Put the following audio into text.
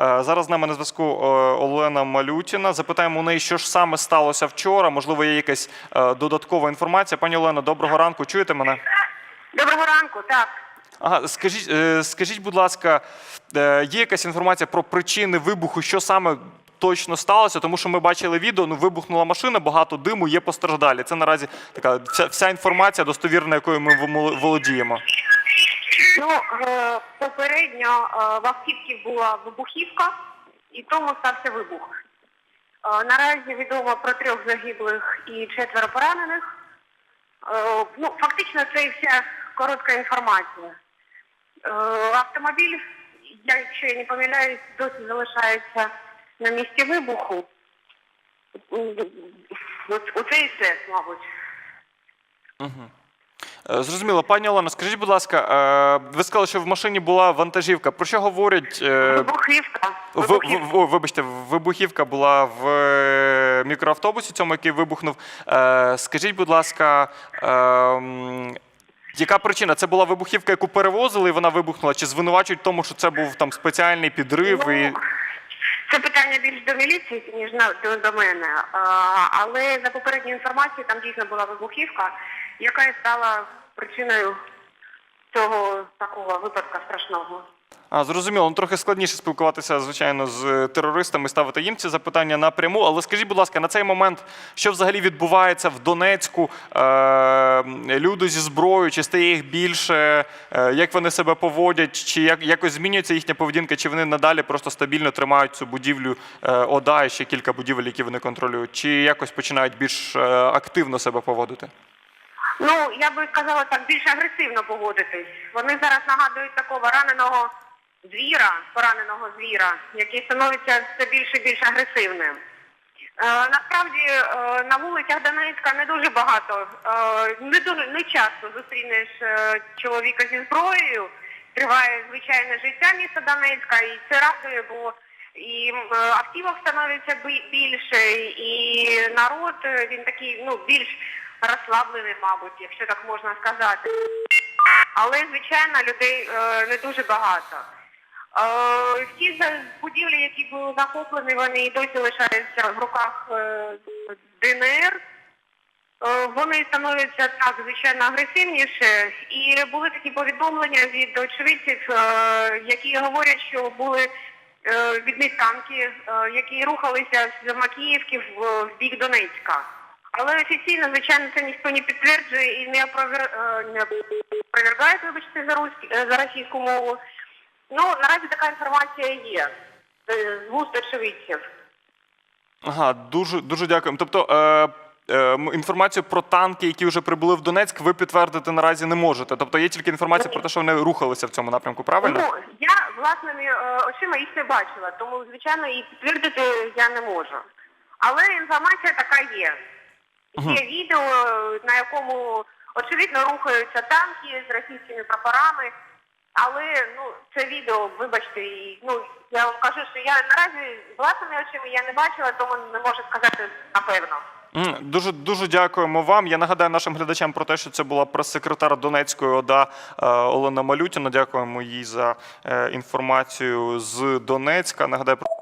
Е, Зараз з нами на зв'язку е, Олена Малютіна. Запитаємо у неї, що ж саме сталося вчора. Можливо, є якась е, додаткова інформація. Пані Олено, доброго ранку. Чуєте мене? Доброго ранку, так. Ага, скажіть, скажіть, будь ласка, є якась інформація про причини вибуху, що саме точно сталося? Тому що ми бачили відео, ну вибухнула машина, багато диму, є постраждалі. Це наразі така вся, вся інформація достовірна, якою ми володіємо. Ну, е, попередньо е, в автівці була вибухівка, і тому стався вибух. Е, наразі відомо про трьох загиблих і четверо поранених. Ну, фактично, це і вся коротка інформація. Автомобіль, якщо я не помиляюсь, досі залишається на місці вибуху. Оце і все, мабуть. Е, Зрозуміло, пані Олено, скажіть, будь ласка, е, ви сказали, що в машині була вантажівка. Про що говорять? е, Вибухівка. В, в, вибачте, вибухівка була в е, мікроавтобусі, цьому, який вибухнув. Е, скажіть, будь ласка, е, яка причина? Це була вибухівка, яку перевозили, і вона вибухнула? Чи звинувачують в тому, що це був там спеціальний підрив? І... Ну, Це питання більш до міліції, ніж до, мене. Але за попередньою інформацією, там дійсно була вибухівка, яка і стала причиною цього такого випадку страшного. А, зрозуміло, ну трохи складніше спілкуватися, звичайно, з е, терористами, ставити їм ці запитання напряму. Але скажіть, будь ласка, на цей момент, що взагалі відбувається в Донецьку? Е, люди зі зброєю, чи стає їх більше? Е, як вони себе поводять? Чи як, якось змінюється їхня поведінка, чи вони надалі просто стабільно тримають цю будівлю е, ОДА і ще кілька будівель, які вони контролюють? Чи якось починають більш е, активно себе поводити? Ну, я би сказала так, більш агресивно поводитись. Вони зараз нагадують такого раненого звіра, пораненого звіра, який становиться все більше і більш агресивним. Е, насправді е, на вулицях Донецька не дуже багато, е, не дуже не часто зустрінеш е, чоловіка зі зброєю. Триває звичайне життя міста Донецька, і це радує, бо і е, автівок становиться бі- більше, і народ е, він такий ну більш розслаблений, мабуть, якщо так можна сказати. Але звичайно людей е, не дуже багато. Е, всі будівлі, які були захоплені, вони і досі лишаються в руках е, ДНР. Вони становляться так звичайно агресивніше, і були такі повідомлення від очевидців, які говорять, що були відні танки, які рухалися з Макіївки в бік Донецька. Але офіційно, звичайно, це ніхто не підтверджує і не е, опровергає, вибачте, за, русь... е, за російську мову. Ну, наразі така інформація є е, з вуст очевидців. Ага, дуже дуже дякуємо. Тобто е, е, інформацію про танки, які вже прибули в Донецьк, ви підтвердити наразі не можете. Тобто є тільки інформація про те, що вони рухалися в цьому напрямку, правильно? Ну, я власними очима їх не бачила, тому, звичайно, і підтвердити я не можу. Але інформація така є. Є відео, на якому очевидно рухаються танки з російськими прапорами. Але ну це відео, вибачте, і ну я вам кажу, що я наразі власними очима я не бачила, тому не можу сказати напевно. Дуже дуже дякуємо вам. Я нагадаю нашим глядачам про те, що це була прес-секретар Донецької ОДА е, Олена Малютіна. Дякуємо їй за е, інформацію з Донецька. Нагадаю про.